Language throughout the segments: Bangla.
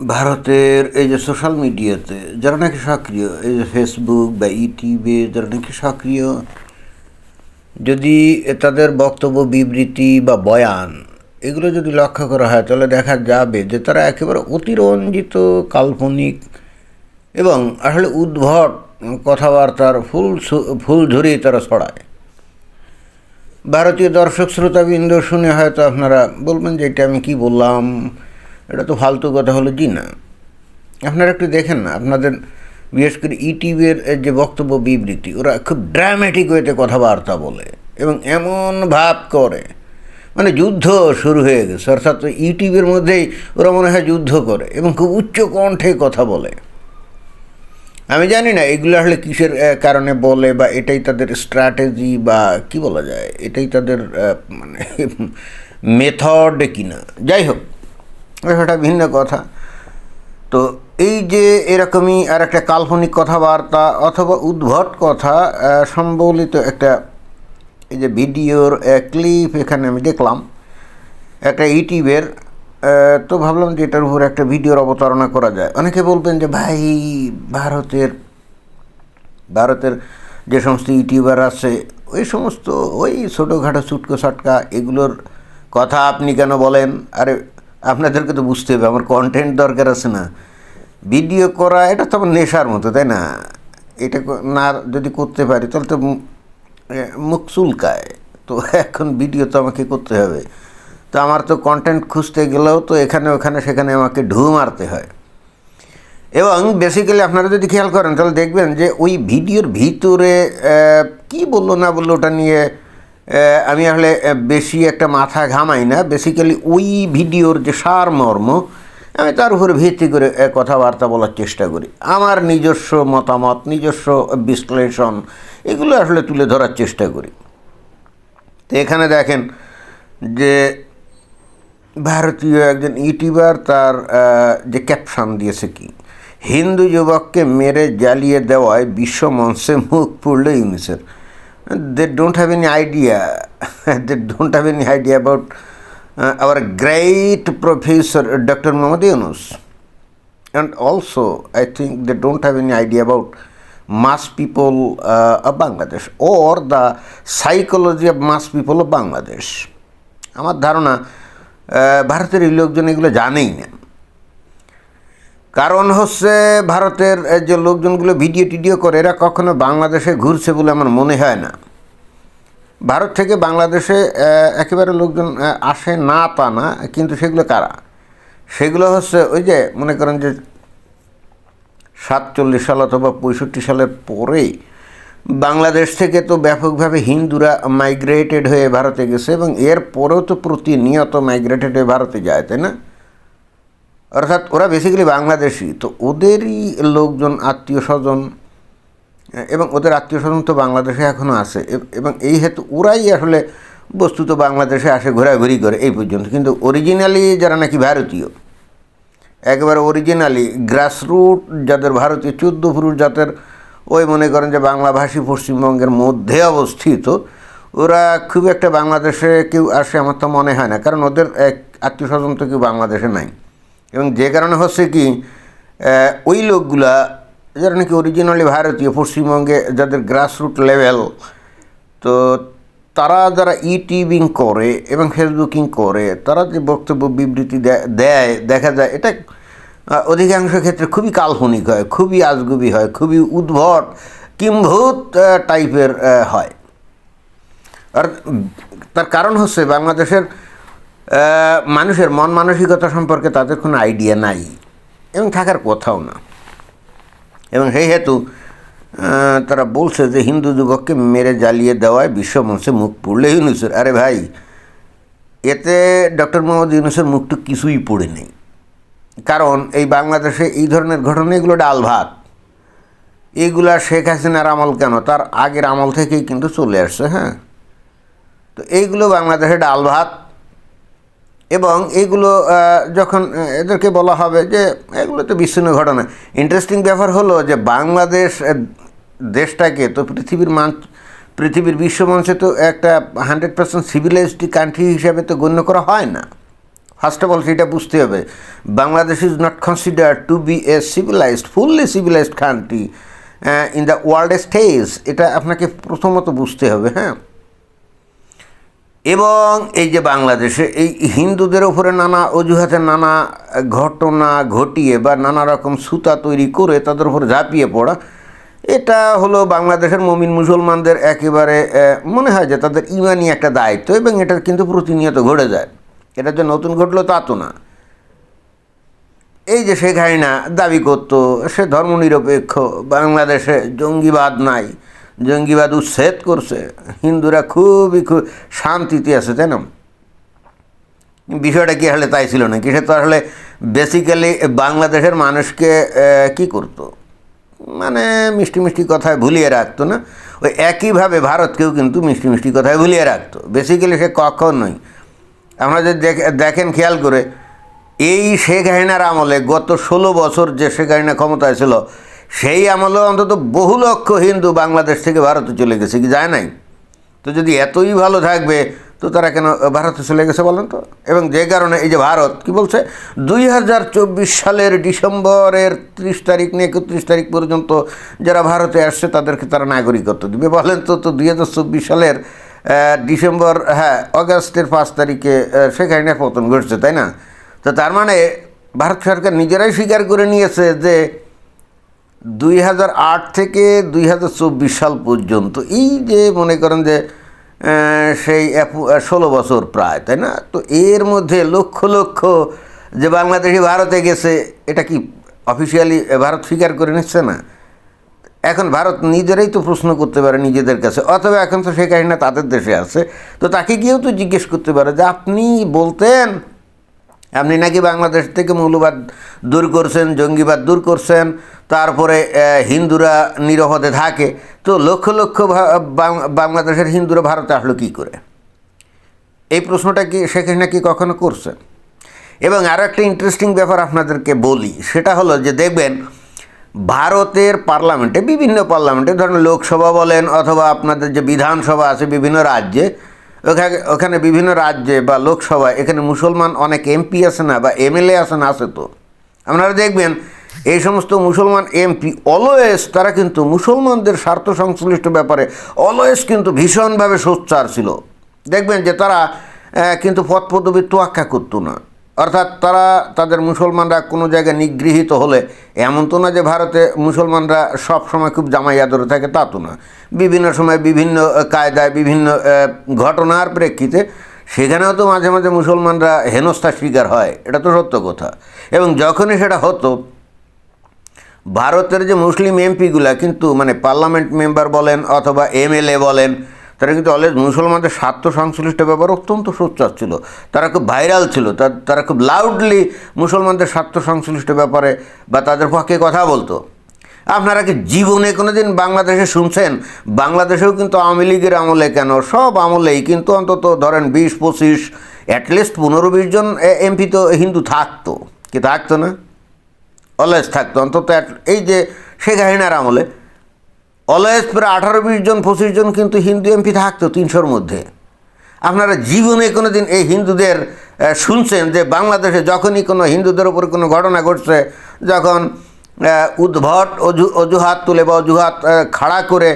ভারতের এই যে সোশ্যাল মিডিয়াতে যারা নাকি সক্রিয়, এই যে ফেসবুক বা ইউটিউবে যারা নাকি সক্রিয়, যদি তাদের বক্তব্য, বিবৃতি বা বয়ান এগুলো যদি লক্ষ্য করা হয়, তাহলে দেখা যাবে যে তারা একেবারে অতিরঞ্জিত, কাল্পনিক এবং আসলে উদ্ভট কথাবার্তার ফুল ফুল ঝরিয়ে তারা ছড়ায়। ভারতীয় দর্শক শ্রোতাবৃন্দ শুনে হয়তো আপনারা বলবেন যে এটা আমি কি বললাম? এটা তো ফালতু কথা হলো জি না। আপনারা একটু দেখেন না, আপনাদের বিশেষ করে ইটিভির যে বক্তব্য বিবৃতি, ওরা খুব ড্রামেটিক ওয়েতে কথাবার্তা বলে এবং এমন ভাব করে। মানে যুদ্ধ শুরু হয়ে গেছে, অর্থাৎ ইউটিউবের মধ্যেই ওরা মনে হয় যুদ্ধ করে এবং খুব উচ্চ কণ্ঠে কথা বলে। আমি জানি না, এগুলো আসলে কিসের কারণে বলে বা এটাই তাদের স্ট্র্যাটেজি বা কি বলা যায়, এটাই তাদের মানে মেথড কিনা। যাই হোক সেটা ভিন্ন কথা। তো এই যে এরকমই আর একটা কাল্পনিক কথাবার্তা অথবা উদ্ভট কথা সম্বলিত একটা এই যে ভিডিওর ক্লিপ এখানে আমি দেখলাম, একটা ইউটিউবের তো ভাবলাম যে এটার উপর একটা ভিডিওর অবতারণা করা যায়। অনেকে বলবেন যে, ভাই, ভারতের ভারতের যে সমস্ত ইউটিউবার আছে, ওই সমস্ত ওই ছোটোখাটো চুটকো সাটকা এগুলোর কথা আপনি কেন বলেন? আরে আপনাদেরকে তো বুঝতে হবে, আমার কন্টেন্ট দরকার আছে না। ভিডিও করা, এটা তো আমার নেশার মতো, তাই না? এটা না, যদি করতে পারি, তাহলে তো মুখ চুলকায়। তো এখন ভিডিও তো আমাকে করতে হবে। তো আমার তো কন্টেন্ট খুঁজতে গেলেও তো এখানে, ওখানে, সেখানে আমাকে ঢু মারতে হয়। এবং বেসিক্যালি আপনারা যদি খেয়াল করেন, তাহলে দেখবেন যে ওই ভিডিওর ভিতরে কি বলল, না বলল, ওটা নিয়ে আমি আসলে বেশি একটা মাথা ঘামাই না। বেসিক্যালি ওই ভিডিওর যে সারমর্ম, আমি তার উপরে ভিত্তি করে কথাবার্তা বলার চেষ্টা করি। আমার নিজস্ব মতামত, নিজস্ব বিশ্লেষণ, এগুলো আসলে তুলে ধরার চেষ্টা করি। তো এখানে দেখেন যে, ভারতীয় একজন ইউটিউবার তার যে ক্যাপশন দিয়েছে কি? হিন্দু যুবককে মেরে জ্বালিয়ে দেওয়ায় বিশ্ব মঞ্চে মুখ পড়ল ইউনিসের they don't have any idea they don't have any idea about our great professor doctor Mohammad Yunus and also I think they don't have any idea about mass people uh, of Bangladesh or the psychology of mass people of Bangladesh আমার ধারণা ভারতের এই লোকজন এগুলো জানেই না কারণ হচ্ছে ভারতের যে লোকজনগুলো ভিডিও টিডিও করে, এরা কখনো বাংলাদেশে ঘুরছে বলে আমার মনে হয় না। ভারত থেকে বাংলাদেশে একেবারে লোকজন আসে না তা না, কিন্তু সেগুলো কারা? সেগুলো হচ্ছে ওই যে মনে করেন যে সাতচল্লিশ সাল অথবা পঁয়ষট্টি সালের পরেই বাংলাদেশ থেকে তো ব্যাপকভাবে হিন্দুরা মাইগ্রেটেড হয়ে ভারতে গেছে এবং এর পরেও তো প্রতিনিয়ত মাইগ্রেটেড হয়ে ভারতে যায়, তাই না? অর্থাৎ ওরা বেসিক্যালি বাংলাদেশি। তো ওদেরই লোকজন, আত্মীয় স্বজন এবং ওদের আত্মীয় স্বজন তো বাংলাদেশে এখনও আছে। এবং এই হেতু ওরাই আসলে বস্তুত বাংলাদেশে আসে, ঘোরাঘুরি করে এই পর্যন্ত। কিন্তু অরিজিনালি যারা নাকি ভারতীয়, একেবারে অরিজিনালি গ্রাসরুট যাদের ভারতীয়, চোদ্দ পুরুষ জাতের ওই মনে করেন যে বাংলাভাষী পশ্চিমবঙ্গের মধ্যে অবস্থিত, ওরা খুব একটা বাংলাদেশে কেউ আসে আমার তো মনে হয় না। কারণ ওদের এক আত্মীয় স্বজন তো কেউ বাংলাদেশে নাই। এবং যে কারণে হচ্ছে কি ওই লোকগুলা যারা নাকি অরিজিনালি ভারতীয়, পশ্চিমবঙ্গে যাদের গ্রাসরুট লেভেল তো তারা যারা ইউটিউবিং করে এবং ফেসবুকিং করে, তারা যে বক্তব্য, বিবৃতি দেয়, দেখা যায়, এটা অধিকাংশ ক্ষেত্রে খুবই কাল্পনিক হয়, খুবই আজগুবি হয়, খুবই উদ্ভট, কিম্ভূত টাইপের হয়। আর তার কারণ হচ্ছে বাংলাদেশের মানুষের মন মানসিকতা সম্পর্কে তাদের কোনো আইডিয়া নাই এবং থাকার কোথাও না। এবং সেই হেতু তারা বলছে যে হিন্দু যুবককে মেরে জ্বালিয়ে দেওয়ায় বিশ্বমঞ্চে মুখ পুড়লে ইউনুসের। আরে ভাই, এতে ডক্টর মোহাম্মদ ইউনুসের মুখটু কিছুই পড়ে নেই। কারণ এই বাংলাদেশে এই ধরনের ঘটনা, এগুলো ডাল ভাত। এইগুলা শেখ হাসিনার আমল কেন? তার আগের আমল থেকেই কিন্তু চলে আসছে হ্যাঁ। তো এইগুলো বাংলাদেশে ডাল ভাত এবং এইগুলো আহ, যখন এদেরকে বলা হবে যে এগুলো তো বিচ্ছিন্ন ঘটনা। ইন্টারেস্টিং ব্যাপার হলো যে বাংলাদেশ দেশটাকে তো পৃথিবীর মান পৃথিবীর বিশ্বমঞ্চে তো একটা হান্ড্রেড পার্সেন্ট সিভিলাইজড কান্ট্রি হিসাবে তো গণ্য করা হয় না। ফার্স্ট অফ অল সেটা বুঝতে হবে Bangladesh is not consider to be a civilized fully civilized country in the world stage এটা আপনাকে প্রথমত বুঝতে হবে হ্যাঁ? এবং এই যে বাংলাদেশে এই হিন্দুদের ওপরে নানা অজুহাতে নানা ঘটনা ঘটিয়ে বা নানা রকম সুতা তৈরি করে তাদের উপর ঝাঁপিয়ে পড়া, এটা হলো বাংলাদেশের মমিন মুসলমানদের একেবারে মনে হয় যে তাদের ইমানি একটা দায়িত্ব এবং এটা কিন্তু প্রতিনিয়ত ঘটে যায়। এটা যে নতুন ঘটলো তা তো না। এই যে শেখ হাসিনা দাবি করতো, সে ধর্মনিরপেক্ষ, বাংলাদেশে জঙ্গিবাদ নাই জঙ্গিবাদ উচ্ছেদ করছে। হিন্দুরা খুবই খুব শান্তিতে আছে, তাই না? বিষয়টা কি হলে তাই ছিল না কি সে তো আসলে বেসিক্যালি বাংলাদেশের মানুষকে কি করতো? মানে মিষ্টি মিষ্টি কথায় ভুলিয়ে রাখতো না। ওই একইভাবে ভারতকেও কিন্তু মিষ্টি মিষ্টি কথায় ভুলিয়ে রাখতো। বেসিক্যালি সে কখনোই আমরা যদি দেখ- দেখেন, খেয়াল করে, এই শেখ হাসিনার আমলে গত ষোলো বছর যে শেখ হাসিনা ক্ষমতায় ছিল সেই আমলে অন্তত বহু লক্ষ হিন্দু বাংলাদেশ থেকে ভারতে চলে গেছে, কি যায় নাই? তো যদি এতই ভালো থাকবে, তো তারা কেন ভারতে চলে গেছে বলেন তো? এবং যে কারণে এই যে ভারত, কি বলছে? দুই হাজার চব্বিশ সালের ডিসেম্বরের ত্রিশ তারিখ নিয়ে একত্রিশ তারিখ পর্যন্ত যারা ভারতে আসছে, তাদেরকে তারা নাগরিকত্ব দিবে। বলেন তো তো দুই হাজার চব্বিশ সালের ডিসেম্বর হ্যাঁ অগাস্টের পাঁচ তারিখে হাসিনার পতন ঘটছে, তাই না? তো তার মানে ভারত সরকার নিজেরাই স্বীকার করে নিয়েছে যে দুই হাজার আট থেকে দুই হাজার চব্বিশ সাল পর্যন্ত, এই যে মনে করেন যে সেই ষোলো বছর প্রায়, তাই না? তো এর মধ্যে লক্ষ লক্ষ যে বাংলাদেশি ভারতে গেছে, এটা কি অফিসিয়ালি ভারত স্বীকার করে নিচ্ছে না? এখন ভারত নিজেরাই তো প্রশ্ন করতে পারে নিজেদের কাছে, অথবা এখন তো শেখ হাসিনা তাদের দেশে আছে, তো তাকে গিয়েও তো জিজ্ঞেস করতে পারে যে, আপনি বলতেন আপনি নাকি বাংলাদেশ থেকে মৌলবাদ দূর করছেন, জঙ্গিবাদ দূর করছেন, তারপরে হিন্দুরা নিরাপদে থাকে। তো লক্ষ লক্ষ বাংলাদেশের হিন্দুরা ভারতে আসলো কী করে? এই প্রশ্নটা কি শেখ হাসিনা কি কখনো করছেন? এবং আরও একটা ইন্টারেস্টিং ব্যাপার আপনাদেরকে বলি, সেটা হলো যে দেখবেন, ভারতের পার্লামেন্টে, বিভিন্ন পার্লামেন্টে, ধরেন লোকসভা বলেন অথবা আপনাদের যে বিধানসভা আছে বিভিন্ন রাজ্যে ওখানে ওখানে বিভিন্ন রাজ্যে বা লোকসভায় এখানে মুসলমান অনেক এমপি আছে না বা এমএলএ আছে না আছে তো? আপনারা দেখবেন, এই সমস্ত মুসলমান এমপি অলওয়েজ তারা কিন্তু মুসলমানদের স্বার্থ সংশ্লিষ্ট ব্যাপারে অলওয়েজ কিন্তু ভীষণভাবে সোচ্চার ছিল। দেখবেন যে তারা কিন্তু পদ পদবী তোয়াক্কা করতো না। অর্থাৎ তারা, তাদের মুসলমানরা কোনো জায়গায় নিগৃহীত হলে, এমন তো না যে ভারতে মুসলমানরা সব সময় খুব জামাই আদরে থাকে, তা তো না। বিভিন্ন সময় বিভিন্ন কায়দায় বিভিন্ন ঘটনার প্রেক্ষিতে সেখানেও তো মাঝে মাঝে মুসলমানরা হেনস্থার শিকার হয়, এটা তো সত্য কথা। এবং যখনই সেটা হতো, ভারতের যে মুসলিম এমপিগুলা কিন্তু মানে পার্লামেন্ট মেম্বার বলেন অথবা এমএলএ বলেন তারা কিন্তু অলরেজ মুসলমানদের স্বার্থ সংশ্লিষ্ট ব্যাপার অত্যন্ত সোচ্চার ছিল। তারা খুব ভাইরাল ছিল। তারা খুব লাউডলি মুসলমানদের স্বার্থ সংশ্লিষ্ট ব্যাপারে বা তাদের পক্ষে কথা বলতো। আপনারা কি জীবনে কোনো দিন বাংলাদেশে শুনছেন? বাংলাদেশেও কিন্তু আওয়ামী লীগের আমলে কেন? সব আমলেই কিন্তু অন্তত ধরেন বিশ, পঁচিশ অ্যাটলিস্ট পনেরো, বিশ জন এমপি তো হিন্দু থাকতো। কি থাকতো না? অলওয়েজ থাকতো। অন্তত এই যে শেখ হাসিনার আমলে অলওয়েজ প্রায় আঠারো বিশ জন, পঁচিশ জন কিন্তু হিন্দু এমপি থাকতো তিনশোর মধ্যে। আপনারা জীবনে কোনো দিন এই হিন্দুদের শুনছেন যে বাংলাদেশে যখনই কোনো হিন্দুদের উপর কোনো ঘটনা ঘটছে, যখন উদ্ভট অজু, অজুহাত তুলে বা অজুহাত খাড়া করে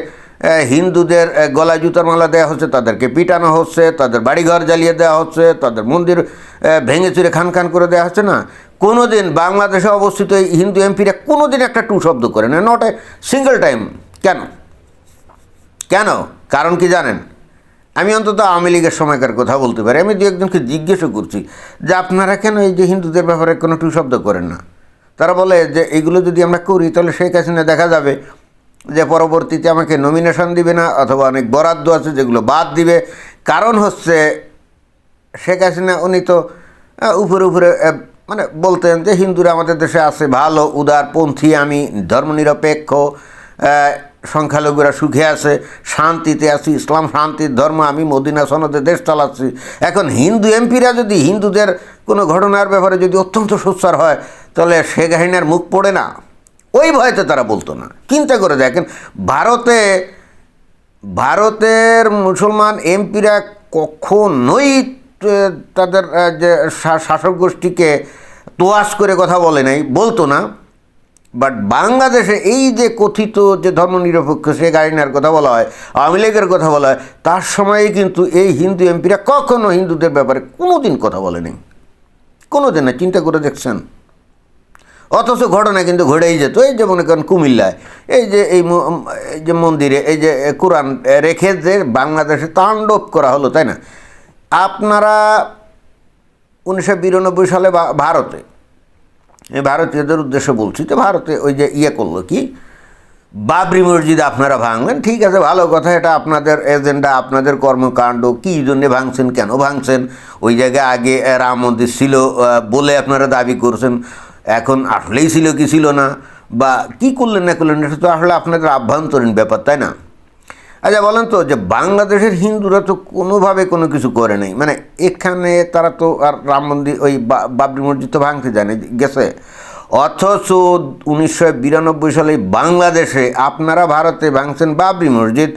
হিন্দুদের গলায় জুতার মালা দেওয়া হচ্ছে, তাদেরকে পিটানো হচ্ছে, তাদের বাড়িঘর জ্বালিয়ে দেওয়া হচ্ছে, তাদের মন্দির ভেঙে চুরে খান খান করে দেওয়া হচ্ছে, না? কোনো দিন বাংলাদেশে অবস্থিত হিন্দু এমপিরা কোনো দিন একটা টু শব্দ করে না, নট এ সিঙ্গেল টাইম। কেন? কেন? কারণ কি জানেন? আমি অন্তত আওয়ামী লীগের সময়কার কথা বলতে পারি। আমি দু একজনকে জিজ্ঞেসও করছি যে আপনারা কেন এই যে হিন্দুদের ব্যাপারে কোনো টু শব্দ করেন না? তারা বলে যে এইগুলো যদি আমরা করি, তাহলে শেখ হাসিনা দেখা যাবে যে পরবর্তীতে আমাকে নমিনেশন দিবে না অথবা অনেক বরাদ্দ আছে যেগুলো বাদ দিবে। কারণ হচ্ছে শেখ হাসিনা, উনি তো উপরে উপরে মানে বলতেন যে হিন্দুরা আমাদের দেশে আছে ভালো উদারপন্থী আমি ধর্মনিরপেক্ষ সংখ্যালঘুরা সুখে আছে, শান্তিতে আছি, ইসলাম শান্তির ধর্ম, আমি মদিনা সনদে দেশ চালাচ্ছি। এখন হিন্দু এমপিরা যদি হিন্দুদের কোনো ঘটনার ব্যাপারে যদি অত্যন্ত সোচ্চার হয়, তাহলে সে হাসিনার মুখ পড়ে না। ওই ভয়তে তারা বলতো না। চিন্তা করে দেখেন, ভারতে, ভারতের মুসলমান এমপিরা কখনোই তাদের যে শাসক গোষ্ঠীকে তোয়াজ করে কথা বলে নাই, বলতো না। বাট বাংলাদেশে এই যে কথিত যে ধর্মনিরপেক্ষ শেখ হাসিনার কথা বলা হয়, আওয়ামী লীগের কথা বলা হয়, তার সময়ে কিন্তু এই হিন্দু এমপিরা কখনো হিন্দুদের ব্যাপারে কোনো দিন কথা বলেনি। কোনো দিন না, চিন্তা করে দেখছেন। অথচ ঘটনা কিন্তু ঘটেই যেত, এই যে মনে করেন কুমিল্লায়। এই যে এই যে মন্দিরে, এই যে কোরআন রেখে যে বাংলাদেশে তাণ্ডব করা হলো, তাই না? আপনারা উনিশশো বিরানব্বই সালে ভারতে ভারতীয়দের উদ্দেশ্যে বলছি তো ভারতে ওই যে ইয়ে করল কি? বাবরি মসজিদ আপনারা ভাঙলেন, ঠিক আছে, ভালো কথা, এটা আপনাদের এজেন্ডা, আপনাদের কর্মকাণ্ড, কী জন্যে ভাঙছেন, কেন ভাঙছেন? ওই জায়গায় আগে রাম মন্দির ছিল বলে আপনারা দাবি করছেন, এখন আসলেই ছিল কি ছিল না? বা কি করলেন না করলেন, এটা তো আসলে আপনাদের আভ্যন্তরীণ ব্যাপার, তাই না? আচ্ছা বলেন তো যে বাংলাদেশের হিন্দুরা তো কোনোভাবে কোনো কিছু করে নেই। মানে এখানে তারা তো আর রাম মন্দির, ওই বাবরি মসজিদ তো ভাঙতে জানে গেছে। অথচ উনিশশো বিরানব্বই সালে বাংলাদেশে আপনারা ভারতে ভাঙছেন বাবরি মসজিদ,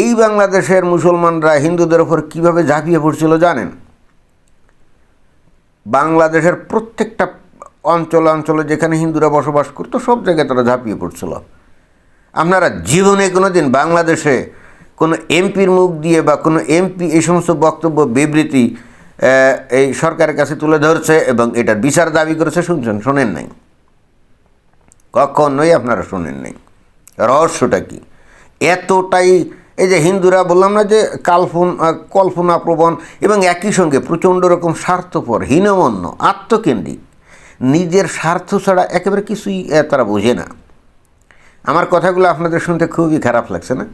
এই বাংলাদেশের মুসলমানরা হিন্দুদের ওপর কীভাবে ঝাঁপিয়ে পড়ছিল জানেন? বাংলাদেশের প্রত্যেকটা অঞ্চল অঞ্চলে যেখানে হিন্দুরা বসবাস করতো, সব জায়গায় তারা ঝাঁপিয়ে পড়ছিল। আপনারা জীবনে কোনো দিন বাংলাদেশে কোনো এমপির মুখ দিয়ে বা কোনো এমপি এই সমস্ত বক্তব্য বিবৃতি এই সরকারের কাছে তুলে ধরছে এবং এটার বিচার দাবি করেছে শুনছেন? শোনেন নাই। কখনোই আপনারা শোনেন নাই। রহস্যটা কি? এতটাই এই যে হিন্দুরা বললাম না যে কাল্পন আহ, কল্পনা প্রবণ এবং একই সঙ্গে প্রচণ্ড রকম স্বার্থপর হীনমন্য আত্মকেন্দ্রিক। নিজের স্বার্থ ছাড়া একেবারে কিছুই তারা বোঝে না। আমার কথাগুলো আপনাদের শুনতে খুবই খারাপ লাগছে না?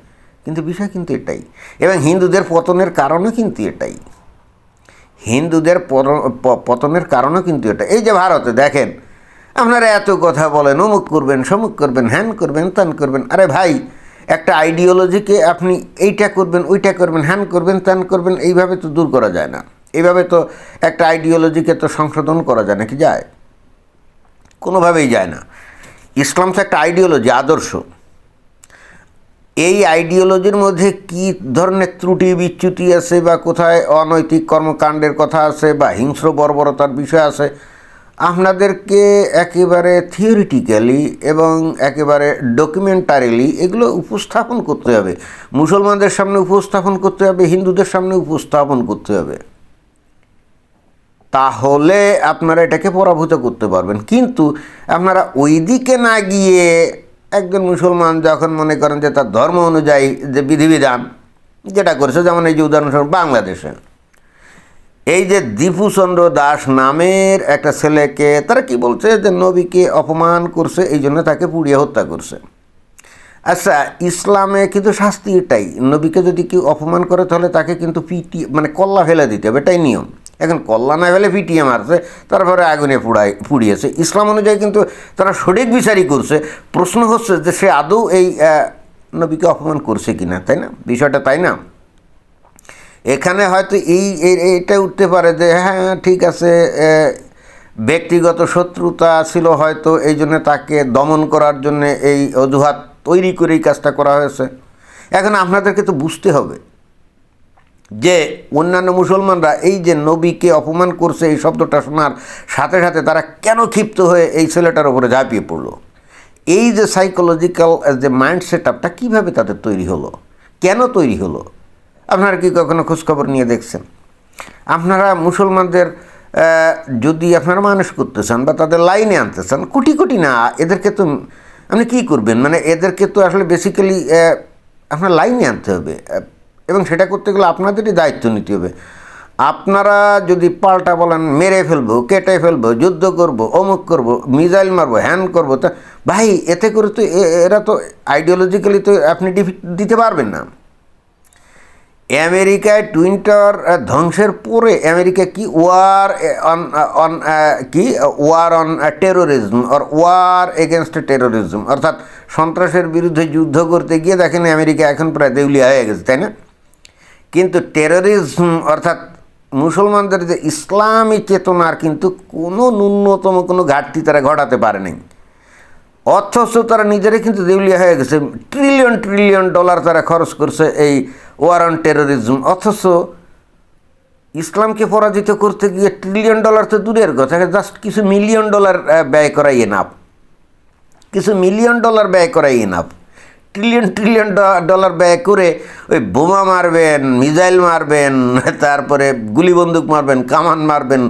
কিন্তু বিষয় কিন্তু এটাই। এবং হিন্দুদের পতনের কারণও কিন্তু এটাই। হিন্দুদের পতনের কারণও কিন্তু এটা এই যে ভারতে দেখেন, আপনারা এত কথা বলেন, অমুক করবেন, সমুক করবেন, হ্যান করবেন, ত্যান করবেন। আরে ভাই, একটা আইডিওলজিকে আপনি এইটা করবেন, ওইটা করবেন, হ্যান করবেন, ত্যান করবেন, এইভাবে তো দূর করা যায় না। এইভাবে তো একটা আইডিওলজিকে তো সংশোধন করা যায় নাকি? যায়। কোনোভাবেই যায় না। ইসলাম তো একটা আইডিওলজি আদর্শ। এই আইডিওলজির মধ্যে কি ধরনের ত্রুটি, বিচ্যুতি আছে বা কোথায় অনৈতিক কর্মকাণ্ডের কথা আছে বা হিংস্র বর্বরতার বিষয় আছে, আপনাদেরকে একেবারে থিওরিটিক্যালি এবং একেবারে ডকুমেন্টারিলি এগুলো উপস্থাপন করতে হবে। মুসলমানদের সামনে উপস্থাপন করতে হবে, হিন্দুদের সামনে উপস্থাপন করতে হবে। তাহলে আপনারা এটাকে পরাভূত করতে পারবেন। কিন্তু আপনারা ওই দিকে না গিয়ে একজন মুসলমান যখন মনে করেন যে তার ধর্ম অনুযায়ী যে বিধিবিধান যেটা করেছে, যেমন এই যে উদাহরণস্বরূপ বাংলাদেশে। এই যে দীপুচন্দ্র দাস নামের একটা ছেলেকে, তারা কি বলছে যে নবীকে অপমান করছে, এই জন্য তাকে পুড়িয়ে হত্যা করছে। আচ্ছা ইসলামে কিন্তু শাস্তি এটাই। নবীকে যদি কেউ অপমান করে, তাহলে তাকে কিন্তু পিটি মানে কল্লা ফেলে দিতে হবে, এটাই নিয়ম। এখন কল্লা না ফেলে পিটিয়ে মারছে, তারপরে আগুনে পুড়াই, পুড়িয়েছে। ইসলাম অনুযায়ী কিন্তু তারা সঠিক বিচারই করছে। প্রশ্ন হচ্ছে যে সে আদৌ এই নবীকে অপমান করছে কিনা, তাই না? বিষয়টা তাই না? এখানে হয়তো এই এইটা উঠতে পারে যে হ্যাঁ ঠিক আছে ব্যক্তিগত শত্রুতা ছিল হয়তো, এই জন্য তাকে দমন করার জন্য এই অজুহাত তৈরি করে এই কাজটা করা হয়েছে। এখন আপনাদেরকে তো বুঝতে হবে যে অন্যান্য মুসলমানরা এই যে নবীকে অপমান করছে, এই শব্দটা শোনার সাথে সাথে তারা কেন ক্ষিপ্ত হয়ে এই ছেলেটার উপরে ঝাঁপিয়ে পড়ল? এই যে সাইকোলজিক্যাল যে মাইন্ড সেট আপটা কীভাবে তাদের তৈরি হলো? কেন তৈরি হলো? আপনারা কি কখনো খোঁজখবর নিয়ে দেখছেন? আপনারা মুসলমানদের যদি আপনারা মানুষ করতে চান বা তাদের লাইনে আনতে চান, কোটি কোটি না, এদেরকে তো আপনি কী করবেন? মানে এদেরকে তো আসলে বেসিক্যালি আপনার লাইনে আনতে হবে। এবং সেটা করতে গেলে আপনাদেরই দায়িত্ব নিতে হবে। আপনারা যদি পাল্টা বলেন, মেরে ফেলব, কেটে ফেলব, যুদ্ধ করব, অমুক করব মিজাইল মারবো, হ্যান করব, তা ভাই, এতে করে তো এরা তো আইডিওলজিক্যালি তো আপনি ডিফিট দিতে পারবেন না। আমেরিকায় টুইন্টার ধ্বংসের পরে আমেরিকা কি ওয়ার অন অন কি? ওয়ার অন টেরোরিজম আর ওয়ার এগেনস্ট টেরোরিজম অর্থাৎ সন্ত্রাসের বিরুদ্ধে যুদ্ধ করতে গিয়ে দেখেন আমেরিকা এখন প্রায় দেউলিয়া হয়ে গেছে, তাই না? কিন্তু টেরোরিজম অর্থাৎ মুসলমানদের যে ইসলামী চেতনার কিন্তু কোনো ন্যূনতম কোনো ঘাটতি তারা ঘটাতে পারে নাই। অথচ তারা নিজেরাই কিন্তু দেউলিয়া হয়ে গেছে। ট্রিলিয়ন ট্রিলিয়ন ডলার তারা খরচ করছে এই ওয়ার অন টেরোরিজম অথচ ইসলামকে পরাজিত করতে গিয়ে ট্রিলিয়ন ডলার তো দূরের কথা জাস্ট কিছু মিলিয়ন ডলার ব্যয় করাই এনাফ। কিছু মিলিয়ন ডলার ব্যয় করাই এনাফ। ট্রিলিয়ন ট্রিলিয়ন ডলার ব্যয় করে ওই বোমা মারবেন মিজাইল মারবেন, তারপরে গুলি বন্দুক মারবেন, কামান মারবেন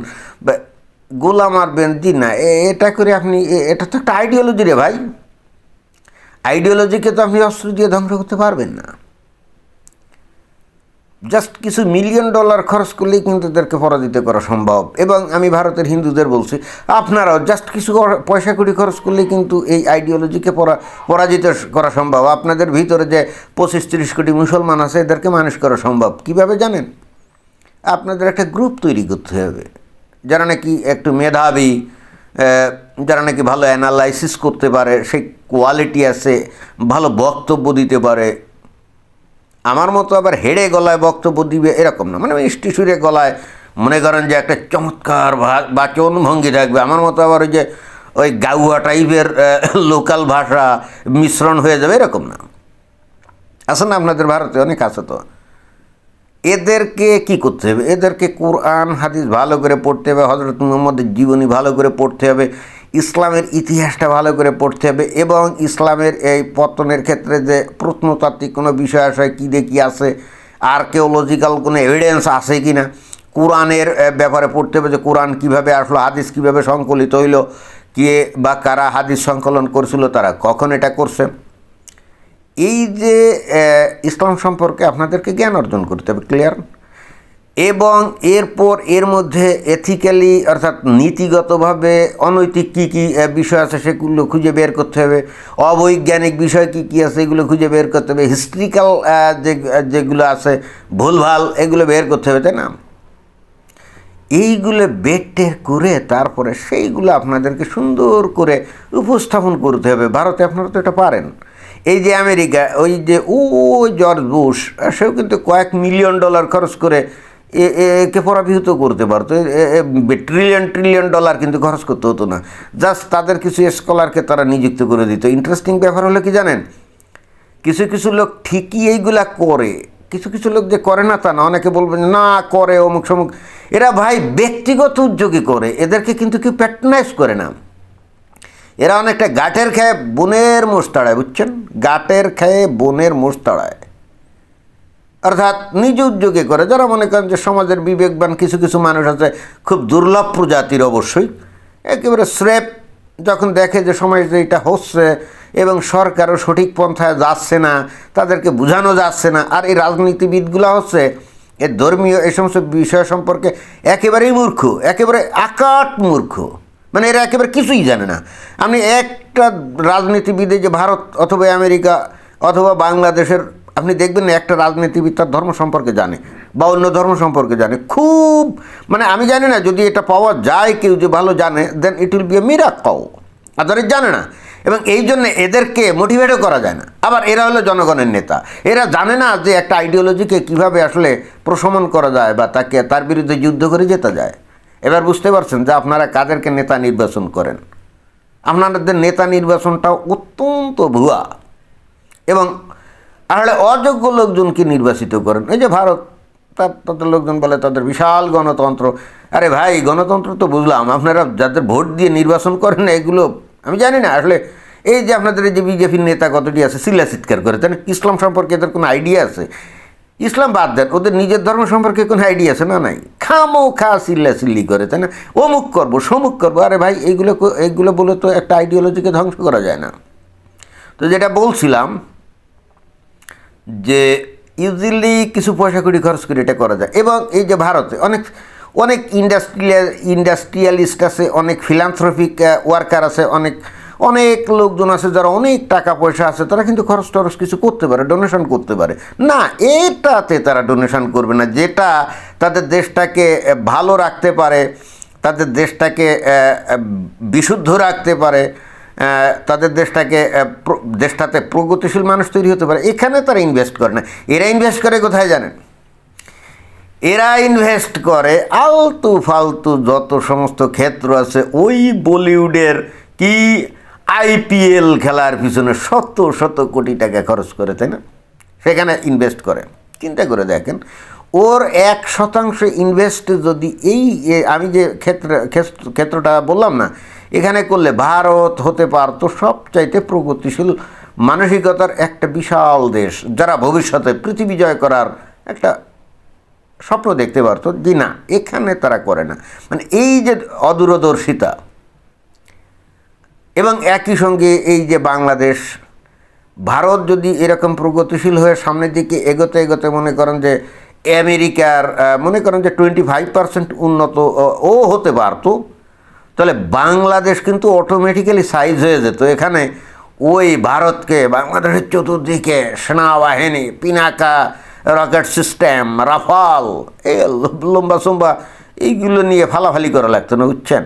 গোলা মারবেন, জি না এটা করে আপনি এটা তো একটা আইডিওলজি রে ভাই। আইডিওলজিকে তো আপনি অস্ত্র দিয়ে ধ্বংস করতে পারবেন না। জাস্ট কিছু মিলিয়ন ডলার খরচ করলেই কিন্তু এদেরকে পরাজিত করা সম্ভব। এবং আমি ভারতের হিন্দুদের বলছি, আপনারাও জাস্ট কিছু পয়সা কুড়ি খরচ করলেই কিন্তু এই আইডিওলজিকে পরা, পরাজিত করা সম্ভব। আপনাদের ভিতরে যে পঁচিশ তিরিশ কোটি মুসলমান আছে, এদেরকে মানুষ করা সম্ভব। কীভাবে জানেন? আপনাদের একটা গ্রুপ তৈরি করতে হবে। যারা নাকি একটু মেধাবী যারা নাকি ভালো অ্যানালাইসিস করতে পারে সেই কোয়ালিটি আছে, ভালো বক্তব্য দিতে পারে আমার মতো আবার হেড়ে গলায় বক্তব্য দিবে এরকম না। মানে মিষ্টি সুরে গলায় মনে করেন যে একটা চমৎকার বাচন ভঙ্গি থাকবে। আমার মতো আবার ওই যে ওই গাউয়া টাইপের লোকাল ভাষা মিশ্রণ হয়ে যাবে এরকম না। না আপনাদের ভারতে? অনেক আছে তো। এদেরকে কি করতে হবে? এদেরকে কোরআন, হাদিস ভালো করে পড়তে হবে। হজরত মুহম্মদের জীবনী ভালো করে পড়তে হবে। ইসলামের ইতিহাসটা ভালো করে পড়তে হবে এবং ইসলামের এই পতনের ক্ষেত্রে যে প্রত্নতাত্ত্বিক কোনো বিষয় আশয় কী দেখি আছে আর্কিওলজিক্যাল কোনো এভিডেন্স আছে কি না, কোরআনের ব্যাপারে পড়তে হবে যে কোরআন কীভাবে আসলো, হাদিস কীভাবে সংকলিত হইল, কে বা কারা হাদিস সংকলন করছিল, তারা কখন এটা করছে। এই যে ইসলাম সম্পর্কে আপনাদেরকে জ্ঞান অর্জন করতে হবে ক্লিয়ার এবং এরপর এর মধ্যে এথিক্যালি অর্থাৎ নীতিগতভাবে অনৈতিক কী কী বিষয় আছে সেগুলো খুঁজে বের করতে হবে। অবৈজ্ঞানিক বিষয় কী কী আছে এগুলো খুঁজে বের করতে হবে। হিস্ট্রিক্যাল যে, যেগুলো আছে, ভুলভাল এগুলো বের করতে হবে, তাই না? এইগুলো বের টের করে তারপরে সেইগুলো আপনাদেরকে সুন্দর করে উপস্থাপন করতে হবে। ভারতে আপনারা তো এটা পারেন। এই যে আমেরিকা, ওই যে ও জর্জ বুশ সেও কিন্তু কয়েক মিলিয়ন ডলার খরচ করে একে পরাভূত করতে পারতো। ট্রিলিয়ন ট্রিলিয়ন ডলার কিন্তু খরচ করতে হতো না। জাস্ট তাদের কিছু স্কলারকে তারা নিযুক্ত করে দিত। ইন্টারেস্টিং ব্যাপার হলো কি জানেন? কিছু কিছু লোক ঠিকই এইগুলা করে। কিছু কিছু লোক যে করে না তা না। অনেকে বলবেন, না, করে অমুক, সমুক। এরা ভাই ব্যক্তিগত উদ্যোগে করে। এদেরকে কিন্তু কেউ প্যাটনাইজ করে না। এরা অনেকটা গাটের খেয়ে বনের মোষ তাড়ায়, বুঝছেন? গাটের খেয়ে বনের মোষ তাড়ায়। অর্থাৎ নিজ উদ্যোগে করে। যারা মনে করেন যে সমাজের বিবেকবান কিছু কিছু মানুষ আছে, খুব দুর্লভ প্রজাতির অবশ্যই। একেবারে স্রেপ যখন দেখে যে সমাজে এটা হচ্ছে এবং সরকারও সঠিক পন্থায় যাচ্ছে না, তাদেরকে বোঝানো যাচ্ছে না, আর এই রাজনীতিবিদগুলো হচ্ছে এর ধর্মীয় এই সমস্ত বিষয় সম্পর্কে একেবারেই মূর্খ, একেবারে আকাট মূর্খ। মানে এরা একেবারে কিছুই জানে না। আপনি একটা রাজনীতিবিদে যে ভারত অথবা আমেরিকা অথবা বাংলাদেশের আপনি দেখবেন একটা রাজনীতিবিদ তার ধর্ম সম্পর্কে জানে বা অন্য ধর্ম সম্পর্কে জানে। খুব মানে আমি জানি না যদি এটা পাওয়া যায়, কেউ যে ভালো জানে দেন ইট উইল বি এ মিরাক্কাও আদারের জানে না। এবং এই জন্য এদেরকে মোটিভেটও করা যায় না। আবার এরা হলো জনগণের নেতা। এরা জানে না যে একটা আইডিওলজিকে কীভাবে আসলে প্রশমন করা যায় বা তাকে তার বিরুদ্ধে যুদ্ধ করে যেতে যায়। এবার বুঝতে পারছেন যে আপনারা কাদেরকে নেতা নির্বাচন করেন? আপনাদের নেতা নির্বাচনটাও অত্যন্ত ভুয়া। এবং আসলে অযোগ্য লোকজনকে নির্বাচিত করেন। এই যে ভারত তাদের লোকজন বলে তাদের বিশাল গণতন্ত্র। আরে ভাই, গণতন্ত্র তো বুঝলাম, আপনারা যাদের ভোট দিয়ে নির্বাচন করেন, এগুলো, আমি জানি না, আসলে এই যে আপনাদের এই যে বিজেপির নেতা কতটি আছে, সিল্লা চিৎকার করে, তাই ইসলাম সম্পর্কে এদের কোনো আইডিয়া আছে? ইসলাম বাদ দেন, ওদের নিজের ধর্ম সম্পর্কে কোনো আইডিয়া আছে না নাই? খামো খা সিল্লা সিল্লি করে, তাই না? অমুক করব, সমুক করব, আরে ভাই, এইগুলো এইগুলো বলে তো একটা আইডিওলজিকে ধ্বংস করা যায় না। তো যেটা বলছিলাম যে ইজিলি কিছু পয়সা কুড়ি খরচ করে এটা করা যায়। এবং এই যে ভারতে অনেক অনেক ইন্ডাস্ট্রিয়াল ইন্ডাস্ট্রিয়ালিস্ট আছে, অনেক ফিলান্থ্রপিক ওয়ার্কার আছে, অনেক অনেক লোকজন আছে যারা অনেক টাকা পয়সা আছে, তারা কিন্তু খরচ টরচ কিছু করতে পারে ডোনেশন করতে পারে। না, এটাতে তারা ডোনেশন করবে না, যেটা তাদের দেশটাকে ভালো রাখতে পারে, তাদের দেশটাকে বিশুদ্ধ রাখতে পারে। তাদের দেশটাকে দেশটাতে প্রগতিশীল মানুষ তৈরি হতে পারে। এখানে তারা ইনভেস্ট করে না। এরা ইনভেস্ট করে কোথায় জানেন? এরা ইনভেস্ট করে আলতু ফালতু যত সমস্ত ক্ষেত্র আছে, ওই বলিউডের কি আইপিএল খেলার পিছনে শত শত কোটি টাকা খরচ করে, তাই না? সেখানে ইনভেস্ট করে। চিন্তা করে দেখেন, ওর এক শতাংশ ইনভেস্ট যদি এই আমি যে ক্ষেত্র- ক্ষেত্রটা বললাম না এখানে করলে ভারত হতে পারতো সবচাইতে প্রগতিশীল মানসিকতার একটা বিশাল দেশ, যারা ভবিষ্যতে পৃথিবী জয় করার একটা স্বপ্ন দেখতে পারতো যে না, এখানে তারা করে না। মানে এই যে অদূরদর্শিতা এবং একই সঙ্গে এই যে বাংলাদেশ, ভারত যদি এরকম প্রগতিশীল হয়ে সামনের দিকে এগোতে এগোতে মনে করেন যে আমেরিকার মনে করেন যে টোয়েন্টি ফাইভ পার্সেন্ট উন্নত ও হতে পারতো তাহলে বাংলাদেশ কিন্তু অটোমেটিক্যালি সাইজ হয়ে যেত। এখানে ওই ভারতকে, বাংলাদেশের চতুর্দিকে সেনাবাহিনী, পিনাকা, রকেট সিস্টেম, রাফাল এই লম্বা সম্বা, এইগুলো নিয়ে ফালাফালি করা লাগতো না, বুঝছেন?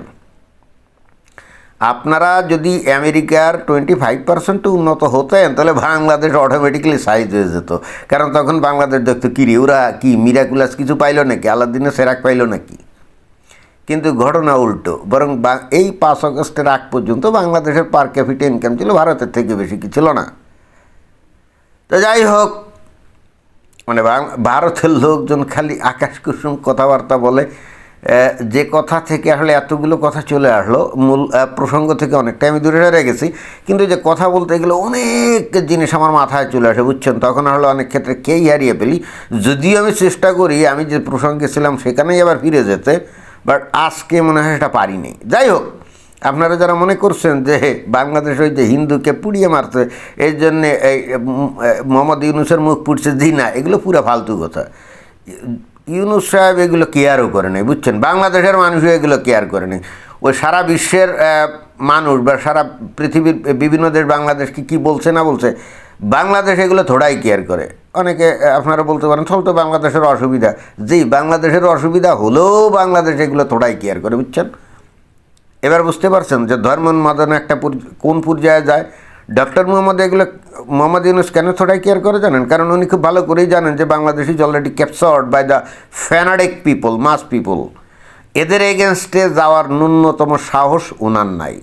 আপনারা যদি আমেরিকার টোয়েন্টি ফাইভ পার্সেন্ট উন্নত হতেন, তাহলে বাংলাদেশ অটোমেটিক্যালি সাইজ হয়ে যেত। কারণ তখন বাংলাদেশ দেখতো, কিরে, ওরা কি মিরাকুলাস কিছু পাইলো নাকি? আলাদিনে সেরাক পাইলো নাকি? কিন্তু ঘটনা উল্টো। বরং এই পাঁচ অগস্টের আগ পর্যন্ত বাংলাদেশের পার ক্যাপিটা ইনকাম ছিল ভারতের থেকে বেশি কি ছিল না। তো যাই হোক মানে ভারতের লোকজন খালি আকাশ কুসুম কথাবার্তা বলে যে কথা থেকে আসলে এতগুলো কথা চলে আসলো, মূল প্রসঙ্গ থেকে অনেকটা আমি দূরে সরে গেছি। কিন্তু যে কথা বলতে গেলে অনেক জিনিস আমার মাথায় চলে আসে, বুঝছেন? তখন আসলে অনেক ক্ষেত্রে কেই হারিয়ে ফেলি? যদিও আমি চেষ্টা করি, আমি যে প্রসঙ্গে ছিলাম সেখানেই আবার ফিরে যেতে। বাট আজকে মনে হয় সেটা পারিনি। যাই হোক, আপনারা যারা মনে করছেন যে বাংলাদেশ ওই যে হিন্দুকে পুড়িয়ে মারছে এই জন্যে এই মোহাম্মদ ইউনুসের মুখ পুড়ছে জি না এগুলো পুরো ফালতু কথা। ইউনুস সাহেব এগুলো কেয়ারও করে নাই, বুঝছেন? বাংলাদেশের মানুষও এগুলো কেয়ার করে নাই। ওই সারা বিশ্বের মানুষ বা সারা পৃথিবীর বিভিন্ন দেশ বাংলাদেশকে কী বলছে না বলছে বাংলাদেশ এগুলো থোড়াই কেয়ার করে। অনেকে আপনারা বলতে পারেন চল তো বাংলাদেশের অসুবিধা। জি, বাংলাদেশের অসুবিধা হলেও বাংলাদেশ এগুলো থোড়াই কেয়ার করে, বুঝছেন? এবার বুঝতে পারছেন যে ধর্ম উন্মাদন একটা কোন পর্যায়ে যায়? ডক্টর মোহাম্মদ এগুলো, মোহাম্মদ ইউনুস কেন থোড়াই কেয়ার করে জানেন? কারণ উনি খুব ভালো করেই জানেন যে Bangladesh is already captured by the fanatic people mass people এদের এগেনস্টে যাওয়ার ন্যূনতম সাহস ওনার নাই।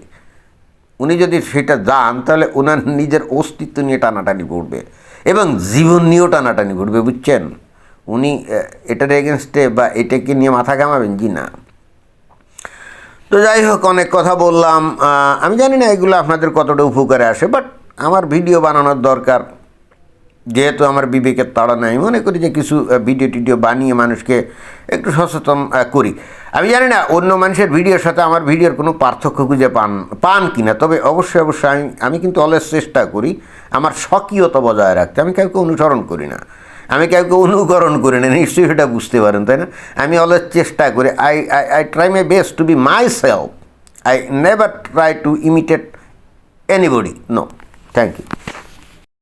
উনি যদি সেটা যান, তাহলে ওনার নিজের অস্তিত্ব নিয়ে টানাটানি করবে এবং জীবন নিয়েও টানাটানি করবে বুঝছেন? উনি এটার এগেনস্টে বা এটাকে নিয়ে মাথা ঘামাবেন কি না? তো যাই হোক, অনেক কথা বললাম। আমি জানি না এগুলো আপনাদের কতটা উপকারে আসে বাট আমার ভিডিও বানানোর দরকার। যেহেতু আমার বিবেকের তাড়া নাই, মনে করি যে কিছু ভিডিও টিডিও বানিয়ে মানুষকে একটু সচেতন করি। আমি জানি না, অন্য মানুষের ভিডিওর সাথে আমার ভিডিওর কোনো পার্থক্য খুঁজে পান পান কি না তবে অবশ্যই অবশ্যই আমি আমি কিন্তু অলস চেষ্টা করি আমার স্বকীয়তা বজায় রাখতে। আমি কাউকে অনুসরণ করি না। আমি কাউকে অনুকরণ করি না, নিশ্চয়ই সেটা বুঝতে পারেন, তাই না? আমি অলস চেষ্টা করি I I I try my best to be my self I never try to imitate anybody no thank you